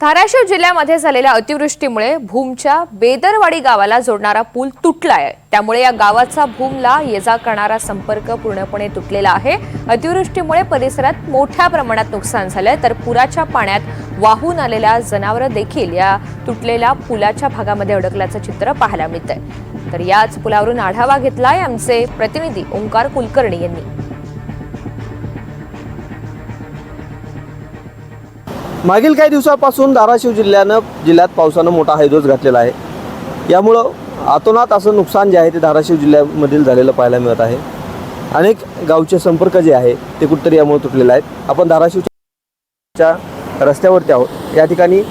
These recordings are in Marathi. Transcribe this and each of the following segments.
धाराशिव जिल्ह्यामध्ये झालेल्या अतिवृष्टीमुळे भूमच्या बेदरवाडी गावाला जोडणारा पूल तुटला आहे त्यामुळे या गावाचा भूमला ये जा करणारा संपर्क पूर्णपणे तुटलेला आहे. अतिवृष्टीमुळे परिसरात मोठ्या प्रमाणात नुकसान झालंय. तर पुराच्या पाण्यात वाहून आलेल्या जनावरं देखील या तुटलेल्या पुलाच्या भागामध्ये अडकल्याचं चित्र पाहायला मिळतंय. तर याच पुलावरून आढावा घेतलाय आमचे प्रतिनिधी ओंकार कुलकर्णी यांनी. मागील काही दिवसापासून धाराशिव जिल्ह्यानं जिल्ह्यात पावसानं मोठा हैदोस घातलेला आहे. यामुळं आतोनात असं नुकसान जे आहे ते धाराशिव जिल्ह्यामधील झालेलं पाहायला मिळत आहे. अनेक गावचे संपर्क जे आहे ते कुठंतरी यामुळे तुटलेले आहेत. आपण धाराशिवच्या रस्त्यावरती आहोत. या ठिकाणी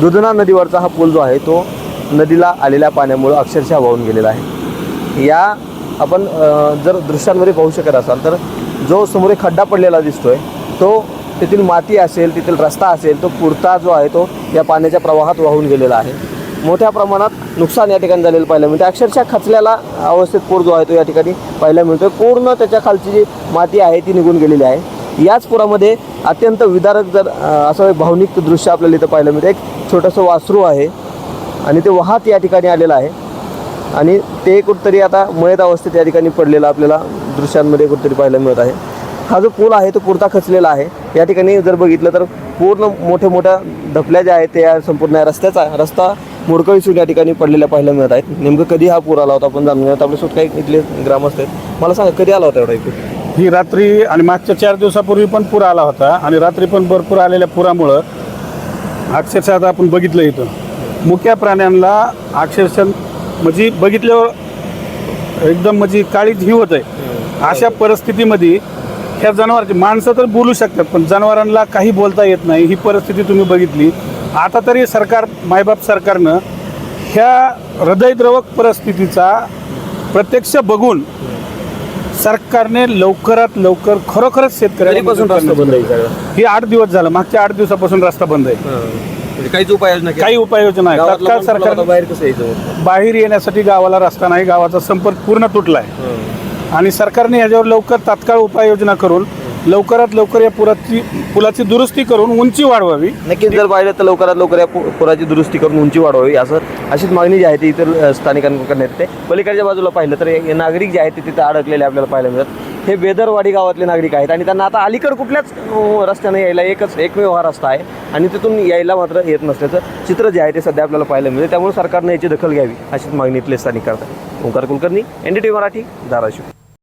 दुधना नदीवरचा हा पूल जो आहे तो नदीला आलेल्या पाण्यामुळं अक्षरशः वाहून गेलेला आहे. या आपण जर दृश्यांमध्ये पाहू शकत असाल तर जो समोर खड्डा पडलेला दिसतोय तो तेथील माती असेल तेथील रस्ता असेल तो पुरता जो आहे तो या पाण्याच्या प्रवाहात वाहून गेलेला आहे. मोठ्या प्रमाणात नुकसान या ठिकाणी झालेलं पाहायला मिळतं. अक्षरशः खचल्याला अवस्थेत पूर जो आहे तो या ठिकाणी पाहायला मिळतोय. पूर्ण त्याच्या खालची जी माती आहे ती निघून गेलेली आहे. याच पुरामध्ये अत्यंत विदारक जर असं एक भावनिक दृश्य आपल्याला इथं पाहायला मिळतं. एक छोटंसं वासरू आहे आणि ते वाहत या ठिकाणी आलेलं आहे. आणि ते कुठंतरी आता मयत अवस्थेत या ठिकाणी पडलेलं आपल्याला दृश्यांमध्ये कुठंतरी पाहायला मिळत आहे. हा जो पूल आहे तो पुरता खचलेला आहे. या ठिकाणी जर बघितलं तर पूर्ण मोठ्या मोठ्या धपल्या ज्या आहेत त्या संपूर्ण या रस्त्याचा रस्ता मोडकळीसून या ठिकाणी पडलेल्या पाहायला मिळत आहेत. नेमकं कधी हा पूर आला होता आपण जाणून घेऊयात. आपल्यासोबत काही इथले ग्रामस्थ आहेत. मला सांगा कधी आला होता एवढा इकडे ही रात्री आणि मागच्या चार दिवसापूर्वी पण पूर आला होता आणि रात्री पण भरपूर आलेल्या पुरामुळं अक्षरशः आता आपण बघितलं इथं. मुक्या प्राण्यांना अक्षरशः म्हणजे बघितल्यावर एकदम म्हणजे काळीच ही होत आहे. अशा परिस्थितीमध्ये ह्या जनावरांची माणसं तर बोलू शकतात पण जनावरांना काही बोलता येत नाही. ही परिस्थिती तुम्ही बघितली. आता तरी सरकार मायबाप सरकारनं ह्या हृदयद्रवक परिस्थितीचा प्रत्यक्ष बघून सरकारने लवकरात लवकर खरोखरच आहे सगळं. ही आठ दिवस झालं. मागच्या आठ दिवसापासून रस्ता बंद आहे. म्हणजे काहीच उपाययोजना? काही उपाययोजना आहे तात्काळ सरकार बाहेर कसं यायचं? बाहेर येण्यासाठी गावाला रस्ता नाही. गावाचा संपर्क पूर्ण तुटलाय. आणि सरकारने याच्यावर लवकर तात्काळ उपाययोजना करून लवकरात लवकर या पुराची पुलाची दुरुस्ती करून उंची वाढवावी. नक्कीच जर पाहिलं तर लवकरात लवकर या पु- पुराची दुरुस्ती करून उंची वाढवावी असं अशीच मागणी जी आहे ती इतर अ, स्थानिकांकडून करण्यात येते पलीकडच्या बाजूला पाहिलं तर हे नागरिक जे आहेत ते तिथे अडकलेले आपल्याला पाहायला मिळतात. हे बेदरवाडी गावातले नागरिक आहेत आणि त्यांना आता अलीकड कुठल्याच अ, रस्त्याने यायला एकच एकमेव हा रस्ता आहे आणि तिथून यायला मात्र येत नसल्याचं चित्र जे आहे ते सध्या आपल्याला पाहायला मिळते. त्यामुळे सरकारने याची दखल घ्यावी अशीच मागणी इथले स्थानिक करतात Omkar Kulkarni N D T Marathi Dharashiv.